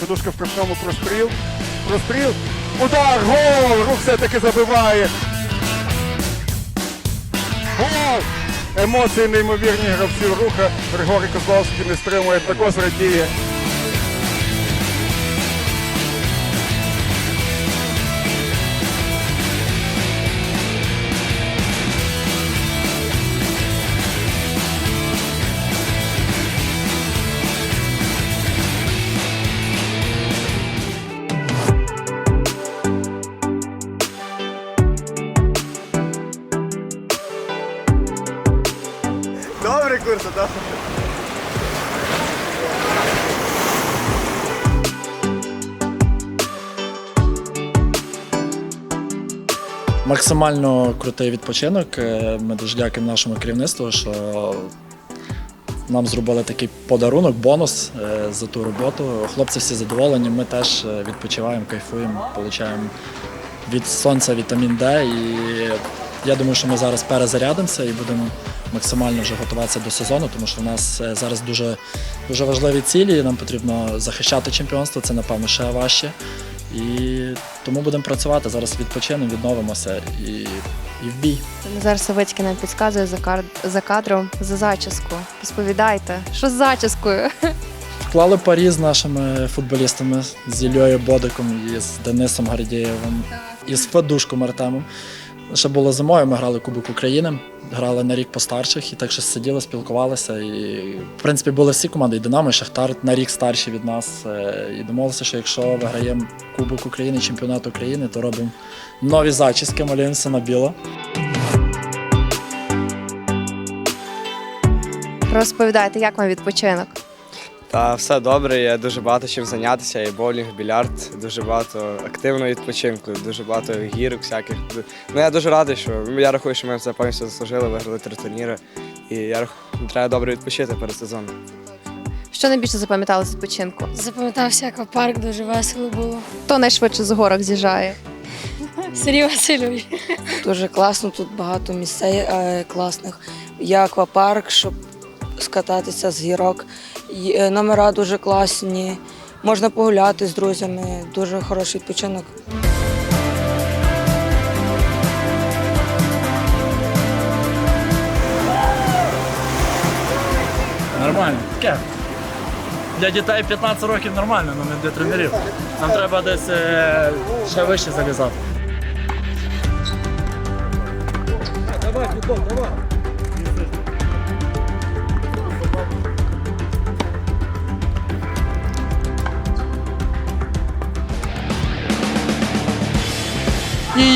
Федушка в прошлому простріл. Простріл. Удар! Гол! Рух все-таки забиває. Гол! Емоції неймовірні гравців руха. Григорій Козловський не стримує, також радіє. Курса, так. Максимально крутий відпочинок. Е, Ми дуже дякуємо нашому керівництву, що нам зробили такий подарунок, бонус е, за ту роботу. Хлопці всі задоволені. Ми теж е, відпочиваємо, кайфуємо, отримуємо від сонця вітамін Д. І я думаю, що ми зараз перезарядимося і будемо максимально вже готуватися до сезону, тому що в нас е, зараз дуже, дуже важливі цілі. Нам потрібно захищати чемпіонство. Це напевно ще важче. І тому будемо працювати. Зараз відпочинемо, відновимося і, і в бій. Назар Савицький нам підказує за, кар... за кадром за зачіску. Розповідайте, що з зачіскою? Вклали парі з нашими футболістами з Іллею Бодиком і з Денисом Гардієвим, і з Федушком Артемом. Ще було зимою, ми грали Кубок України, грали на рік постарших, і так що сиділи, спілкувалися. І, в принципі, були всі команди, і Динамо, і Шахтар на рік старші від нас. Е, І домовилися, що якщо виграємо Кубок України, чемпіонат України, то робимо нові зачіски, малюємося на біло. Розповідайте, як вам відпочинок? Та все добре, є дуже багато чим зайнятися, і боулінг, більярд, дуже багато активного відпочинку, дуже багато гірок всяких. Ну я дуже радий, що я рахую, що ми це повністю заслужили, виграли три турніри. І я рахую, треба добре відпочити перед сезоном. Що найбільше запам'ятали з відпочинку? Запам'ятався аквапарк, дуже весело було. Хто найшвидше з горок з'їжджає? Сергій Васильович. Дуже класно, тут багато місцей е, класних. Є аквапарк, щоб скататися з гірок. Е, Номера дуже класні. Можна погуляти з друзями. Дуже хороший відпочинок. Нормально. Таке. Для дітей 15 років нормально, але не для тренерів. Нам треба десь е, ще вище залізати. І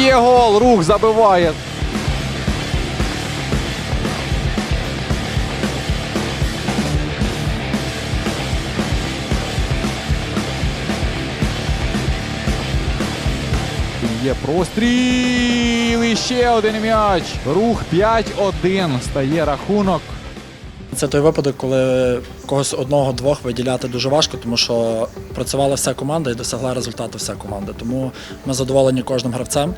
є гол, рух забиває. Є простріл і ще один м'яч. Рух 5-1 стає рахунок. Це той випадок, коли когось одного-двох виділяти дуже важко, тому що працювала вся команда і досягла результату вся команда. Тому ми задоволені кожним гравцем.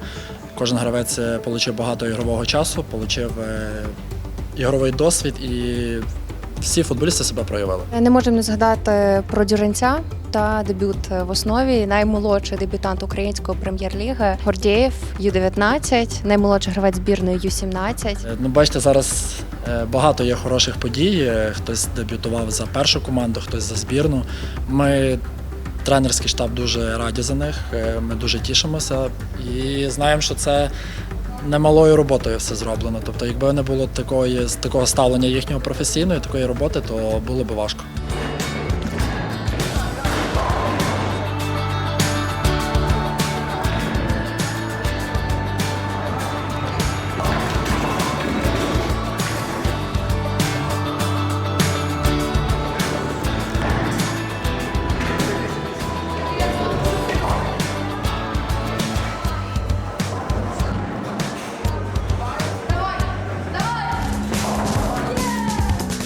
Кожен гравець отримав багато ігрового часу, отримав ігровий досвід і всі футболісти себе проявили. Не можемо не згадати про Дюренця та дебют в основі. Наймолодший дебютант української прем'єр-ліги Гордєєв Ю-19, наймолодший гравець збірної Ю-17. Е, Ну, бачите, зараз е, багато є хороших подій. Е, Хтось дебютував за першу команду, хтось за збірну. Ми, тренерський штаб, дуже раді за них. Е, Ми дуже тішимося і знаємо, що це немалою роботою все зроблено. Тобто, якби не було такої, такого ставлення їхнього професійної, такої роботи, то було б важко.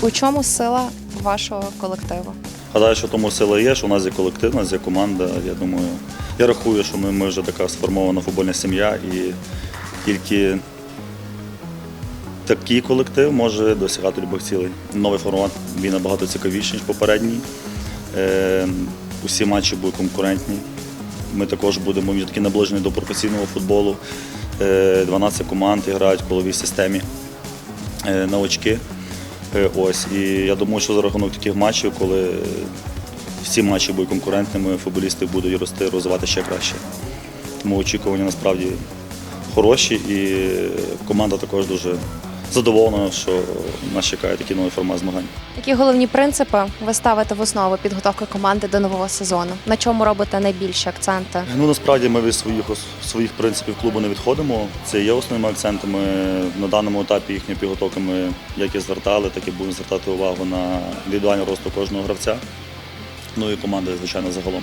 У чому сила вашого колективу? Гадаю, що тому сила є, що у нас є колектив, у нас є команда. Я думаю, я рахую, що ми, ми вже така сформована футбольна сім'я, і тільки такий колектив може досягати любих цілей. Новий формат він набагато цікавіший, ніж попередній. Е, усі матчі будуть конкурентні. Ми також будемо ми такі наближені до професійного футболу. Е, 12 команд грають в коловій системі е, очки. Ось. І я думаю, що за рахунок таких матчів, коли всі матчі будуть конкурентними, футболісти будуть рости, розвивати ще краще. Тому очікування насправді хороші і команда також дуже задоволена, що нас чекає такий новий формат змагань. Які головні принципи ви ставите в основу підготовки команди до нового сезону? На чому робите найбільші акценти? Ну насправді ми від своїх своїх принципів клубу не відходимо. Це є основними акцентами. На даному етапі їхньої підготовки ми як і звертали, так і будемо звертати увагу на індивідуальний росту кожного гравця. Ну і команди, звичайно, загалом.